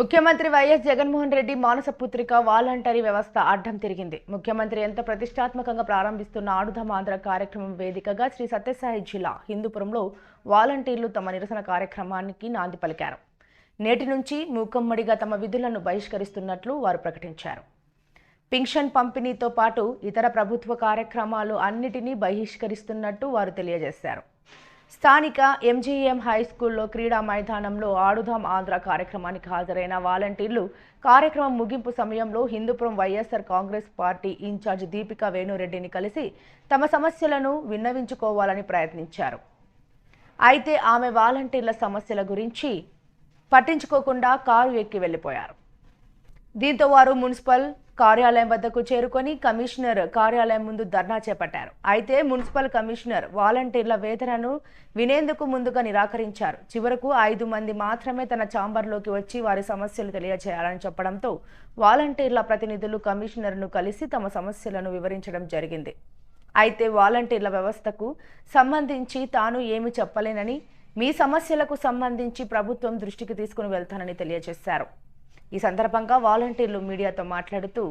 ముఖ్యమంత్రి వైఎస్ జగన్మోహన్ రెడ్డి మానస పుత్రిక వాలంటరీ వ్యవస్థ అడ్డం తిరిగింది. ముఖ్యమంత్రి ఎంతో ప్రతిష్టాత్మకంగా ప్రారంభిస్తున్న ఆడుదాం ఆంధ్ర కార్యక్రమం వేదికగా శ్రీ సత్యసాయి జిల్లా హిందూపురంలో వాలంటీర్లు తమ నిరసన కార్యక్రమానికి నాంది పలికారు. నేటి నుంచి మూకమ్మడిగా తమ విధులను బహిష్కరిస్తున్నట్లు వారు ప్రకటించారు. పింఛన్ పంపిణీతో పాటు ఇతర ప్రభుత్వ కార్యక్రమాలు అన్నిటినీ బహిష్కరిస్తున్నట్టు వారు తెలియజేశారు. స్థానిక ఎంజీఎం హై స్కూల్లో క్రీడా మైదానంలో ఆడుదాం ఆంధ్ర కార్యక్రమానికి హాజరైన వాలంటీర్లు. కార్యక్రమం ముగింపు సమయంలో Hindupuram YSR Congress party incharge Deepika వేణురెడ్డిని కలిసి తమ సమస్యలను విన్నవించుకోవాలని ప్రయత్నించారు. అయితే ఆమె వాలంటీర్ల సమస్యల గురించి పట్టించుకోకుండా కారు ఎక్కి వెళ్ళిపోయారు. దీంతో వారు మున్సిపల్ కార్యాలయం వద్దకు చేరుకొని కమిషనర్ కార్యాలయం ముందు ధర్నా చేపట్టారు. అయితే మున్సిపల్ కమిషనర్ వాలంటీర్ల వేతనను వినేందుకు ముందుగా నిరాకరించారు. చివరకు ఐదు మంది మాత్రమే తన ఛాంబర్లోకి వచ్చి వారి సమస్యలు తెలియజేయాలని చెప్పడంతో వాలంటీర్ల ప్రతినిధులు కమిషనర్ను కలిసి తమ సమస్యలను వివరించడం జరిగింది. అయితే వాలంటీర్ల వ్యవస్థకు సంబంధించి తాను ఏమి చెప్పలేనని మీ సమస్యలకు సంబంధించి ప్రభుత్వం దృష్టికి తీసుకుని వెళ్తానని తెలియజేశారు. ఈ సందర్భంగా వాలంటీర్లు మీడియాతో మాట్లాడుతూ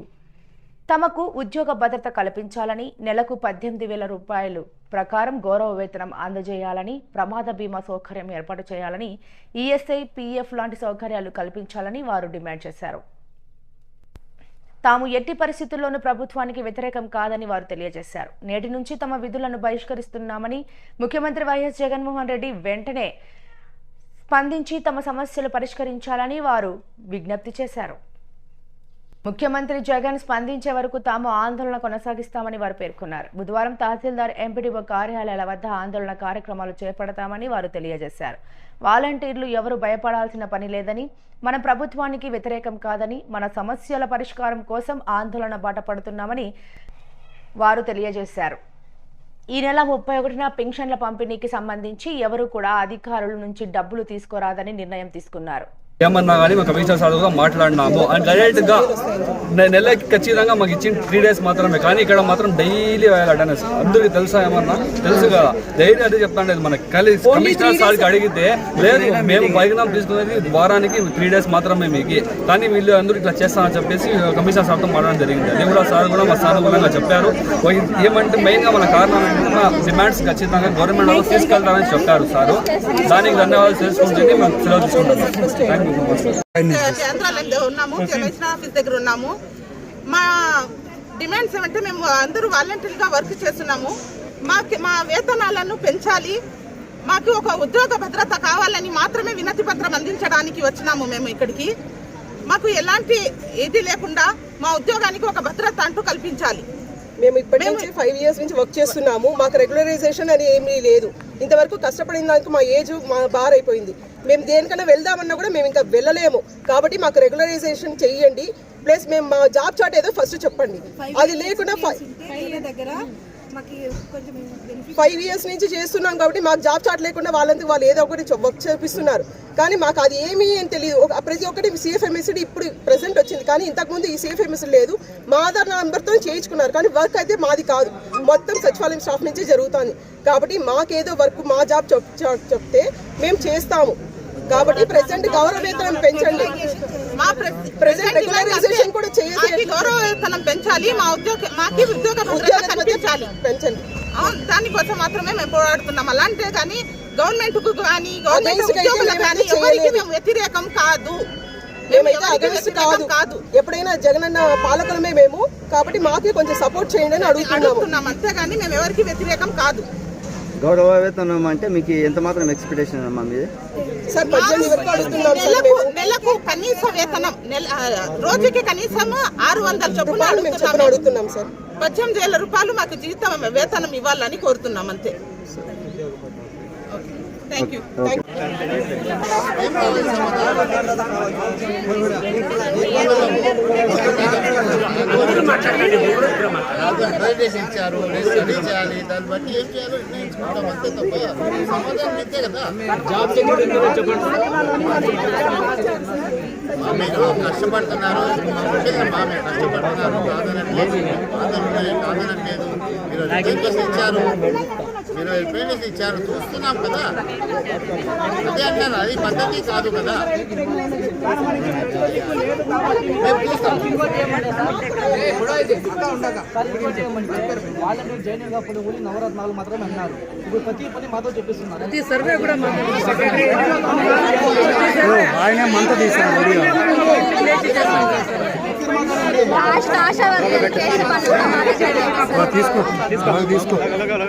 తమకు ఉద్యోగ భద్రత కల్పించాలని నెలకు పద్దెనిమిది వేల రూపాయలు ప్రకారం గౌరవ వేతనం అందజేయాలని ప్రమాద బీమా సౌకర్యం ఏర్పాటు చేయాలని ఈఎస్ఐ పీఎఫ్ లాంటి సౌకర్యాలు కల్పించాలని వారు డిమాండ్ చేశారు. తాము ఎట్టి పరిస్థితుల్లోనూ ప్రభుత్వానికి వ్యతిరేకం కాదని వారు తెలియజేశారు. నేటి నుంచి తమ విధులను బహిష్కరిస్తున్నామని ముఖ్యమంత్రి వైఎస్ జగన్మోహన్ రెడ్డి వెంటనే స్పందించి తమ సమస్యలు పరిష్కరించాలని వారు విజ్ఞప్తి చేశారు. ముఖ్యమంత్రి జగన్ స్పందించే వరకు తాము ఆందోళన కొనసాగిస్తామని వారు పేర్కొన్నారు. బుధవారం తహసీల్దార్ ఎంపీడీఓ కార్యాలయాల వద్ద ఆందోళన కార్యక్రమాలు చేపడతామని వారు తెలియజేశారు. వాలంటీర్లు ఎవరు భయపడాల్సిన పని లేదని మన ప్రభుత్వానికి వ్యతిరేకం కాదని మన సమస్యల పరిష్కారం కోసం ఆందోళన బాట పడుతున్నామని వారు తెలియజేశారు. ఈ నెల ముప్పై ఒకటిన పెన్షన్ల పంపిణీకి సంబంధించి ఎవరు కూడా అధికారుల నుంచి డబ్బులు తీసుకోరాదని నిర్ణయం తీసుకున్నారు. ఏమన్నా కానీ మా కమిషనర్ సార్ కూడా మాట్లాడినాము. అండ్ డైరెక్ట్గా నె- నెలకి ఖచ్చితంగా మాకు ఇచ్చిన త్రీ డేస్ మాత్రమే. కానీ ఇక్కడ మాత్రం డైలీ వేయాలి అటెండెన్స్. అందరికి తెలుసా ఏమన్నా? తెలుసు కదా. డైలీ అదే చెప్తాండే మన కలి కమిషనర్ సార్కి అడిగితే లేదు మేము పరిగణం తీసుకునేది వారానికి త్రీ డేస్ మాత్రమే మీకు. కానీ వీళ్ళు అందరూ ఇట్లా చేస్తామని చెప్పేసి కమిషనర్ సార్తో మాట్లాడడం జరిగింది. అది కూడా సార్ కూడా మా సానుకూలంగా చెప్పారు. ఏమంటే మెయిన్గా మన కారణం ఏంటంటే డిమాండ్స్ ఖచ్చితంగా గవర్నమెంట్ తీసుకెళ్తారని చెప్పారు సార్. దానికి ధన్యవాదాలు తెలుసుకుంటే మేము సెలవు తీసుకుంటాం ఉన్నాము కమిషనర్ ఆఫీస్ దగ్గర ఉన్నాము మా డిమాండ్స్ ఏమంటే మేము అందరూ వాలంటీర్గా వర్క్ చేస్తున్నాము. మాకు మా వేతనాలను పెంచాలి. మాకు ఒక ఉద్యోగ భద్రత కావాలని మాత్రమే వినతి పత్రం అందించడానికి వచ్చినాము మేము ఇక్కడికి. మాకు ఎలాంటి ఇది లేకుండా మా ఉద్యోగానికి ఒక భద్రత అంటూ కల్పించాలి. మేము ఇప్పటి నుంచి ఫైవ్ ఇయర్స్ నుంచి వర్క్ చేస్తున్నాము. మాకు రెగ్యులరైజేషన్ అని ఏమీ లేదు. ఇంతవరకు కష్టపడిన దానికి మా ఏజ్ మా బార్ అయిపోయింది. మేము దేనికన్నా వెళ్దామన్నా కూడా మేము ఇంకా వెళ్ళలేము. కాబట్టి మాకు రెగ్యులరైజేషన్ చెయ్యండి. ప్లస్ మేము మా జాబ్ చార్ట్ ఏదో ఫస్ట్ చెప్పండి. అది లేకుండా ఫైవ్ ఇయర్స్ నుంచి చేస్తున్నాం కాబట్టి మాకు జాబ్ చార్ట్ లేకుండా వాళ్ళందుకు వాళ్ళు ఏదో ఒకటి వర్క్ చేపిస్తున్నారు. కానీ మాకు అది ఏమీ అని తెలియదు ప్రతి ఒక్కటి సిఎఫ్ఎంఎస్డి ఇప్పుడు ప్రెసెంట్ వచ్చింది. కానీ ఇంతకుముందు ఈ సిఎఫ్ఎంఎస్డి లేదు. మా ఆధార్ నంబర్తో చేయించుకున్నారు. కానీ వర్క్ అయితే మాది కాదు. మొత్తం సచివాలయం స్టాఫ్ నుంచి జరుగుతుంది. కాబట్టి మాకేదో వర్క్ మా జాబ్ చెప్- చెప్- చెప్తే మేము చేస్తాము. కాబట్టి ప్రెసెంట్ గౌరవ వేతనం పెంచండి. మా ప్రెసెంట్ రెగ్యులరైజేషన్ కూడా చేయాలి గౌరవ వేతనం పెంచాలి మా ఉద్యోగ మాకి ఉద్యోగ కల్పించాలి. పెంచండి. దానికోసం మాత్రమే మేము పోరాడుతున్నాం. అలాంటే కానీ గవర్నమెంట్కు కానీ గవర్నమెంట్ ఉద్యోగులకు కానీ ఎవరికి. మేము వ్యతిరేకం కాదు. మేమైతే అగెన్స్ట్ కాదు. కాదు. ఎప్పుడైనా జగనన్న పాలకులమే మేము. కాబట్టి మాకే కొంచెం సపోర్ట్ చేయండి అని అడుగుతున్నాము. అడుగుతున్నాం. అంతేగాని మేము ఎవరికి వ్యతిరేకం కాదు. గౌరవ వేతనం అంటే మీకు ఎంత మాత్రం ఎక్స్పెక్టేషన్ అమ్మా మీది? సార్ పద్దెనిమిది వరకు అడుగుతున్నాం సార్ నెలకు నెలకు కనీస వేతనం నెల రోజుకి కనీసం ఆరు వందల చెప్పని అడుగుతున్నాం అడుగుతున్నాం సార్. పద్దెనిమిది వేల రూపాయలు మాకు జీతం వేతనం ఇవ్వాలని కోరుతున్నాం అంతే. థ్యాంక్ యూ ఇచ్చారు స్టడీ చేయాలి దాన్ని బట్టి ఏం చేయాలో నిర్ణయించుకుంటాం అంతే తప్ప సమాధానం ఇంతే కదా. మా మీరు కష్టపడుతున్నారు. ముఖ్యంగా మా మీరు కష్టపడుతున్నారు కాదనట్లేదు కాదనట్లేదు మీరు ఇచ్చారు ఇరవై ఇచ్చారు. చూస్తున్నాం కదా. అదే అంటారు అది పద్ధతి కాదు కదా. మేము చూస్తాం. నవరత్నాలు మాత్రమే అన్నారు ఇప్పుడు ప్రతి పని మాతో చెప్పిస్తున్నారు లాస్ట్ ఆశ వర్కర్ చేసి పనులు జాయిన్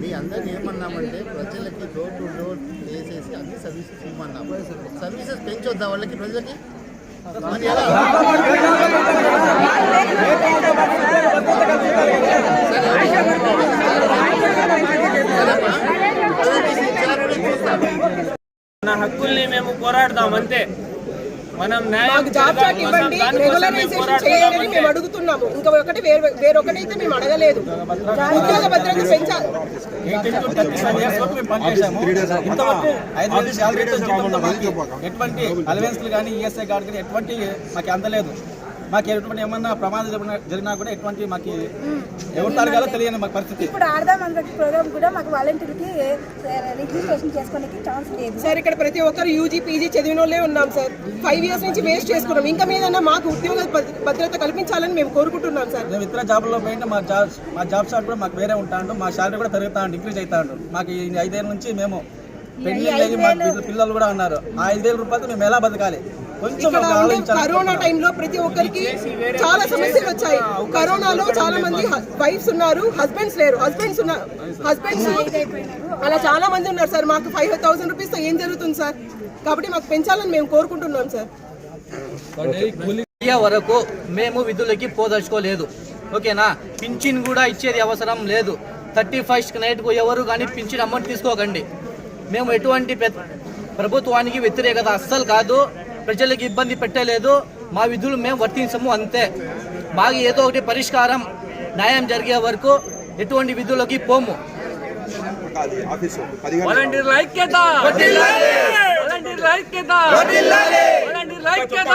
మీ అందరిని ఏమన్నామంటే ప్రజలకి డోర్ టు డోర్ వేసేసి అన్ని సర్వీసెస్ ఇవ్వమన్నాము. సర్వీసెస్ పెంచొద్దా వాళ్ళకి ప్రజలకి? మన హక్కుల్ని మేము పోరాడదాం అంతే. మనం న్యాయం మాకు జాబ్. ఇవ్వండి. రెగ్యులరైజేషన్ చేయాలని. మేము అడుగుతున్నాము. ఇంకా ఒకటి వేరే వేరొకటి అయితే మేము అడగలేదు. ఉద్యోగ భద్రత పెంచాలి. ఎటువంటి అలవెన్స్లు కానీ ఈఎస్ఐ కార్డు కానీ ఎటువంటి మాకు అందలేదు. మాకు ఎటువంటి ఏమన్నా ప్రమాదం జరిగినా- కూడా ఎటువంటి మాకు ఎవరు అడగాలో తెలియని మాకు పరిస్థితి. ఇప్పుడు ఆడదాం అన్న ప్రోగ్రామ్ కూడా మాకు వాలంటీర్కి రిజిస్ట్రేషన్ చేసుకోవడానికి ఛాన్స్ లేదు. సార్ ఇక్కడ ప్రతి ఒక్కరు యూజీ పీజీ చదివిన వాళ్ళే ఉన్నాం సార్. ఫైవ్ ఇయర్స్ నుంచి వేస్ట్ చేసుకున్నాం. ఇంకా మీదన్నా మాకు ఉద్యోగ భద్ర- భద్రత కల్పించాలని మేము కోరుకుంటున్నాం సార్. మేము ఇతర జాబ్లో పోయింటే మా జాబ్ మా జాబ్ స్టార్ట్ కూడా మాకు వేరే ఉంటాడు మా శాలరీ కూడా పెరుగుతా ఉండు ఇంక్రీజ్ అవుతా ఉండు. మాకు ఈ ఐదేళ్ళ నుంచి మేము పెళ్ళి మా పిల్లలు కూడా ఉన్నారు. ఆ ఐదు వేల రూపాయలతో మేము ఎలా బతకాలి? ఇక్కడ ఉండే కరోనా టైంలో ప్రతి ఒక్కరికి చాలా సమస్యలు వచ్చాయి. కరోనాలో చాలా మంది వైఫ్స్ ఉన్నారు హస్బెండ్స్ లేరు హస్బెండ్స్ ఉన్నారు. హస్బెండ్స్ అలా చాలా మంది ఉన్నారు సార్. మాకు ఫైవ్ థౌసండ్ రూపీస్ ఏం జరుగుతుంది సార్? కాబట్టి మాకు పెంచాలని మేము కోరుకుంటున్నాం సార్. వరకు మేము విధులకి పోదలుచుకోలేదు. ఓకేనా? పింఛన్ కూడా ఇచ్చేది అవసరం లేదు. థర్టీ ఫస్ట్ నైట్కు ఎవరు కానీ పింఛన్ అమౌంట్ తీసుకోకండి. మేము ఎటువంటి ప్రభుత్వానికి వ్యతిరేకత అస్సలు కాదు. ప్రజలకు ఇబ్బంది పెట్టలేదు. మా విధులు మేము వర్తించము అంతే. మాకు ఏదో ఒకటి పరిష్కారం న్యాయం జరిగే వరకు ఎటువంటి విధులకి పోము. వాలంటీర్ల ఐక్యత! వాలంటీర్ల ఐక్యత! వాలంటీర్ల ఐక్యత!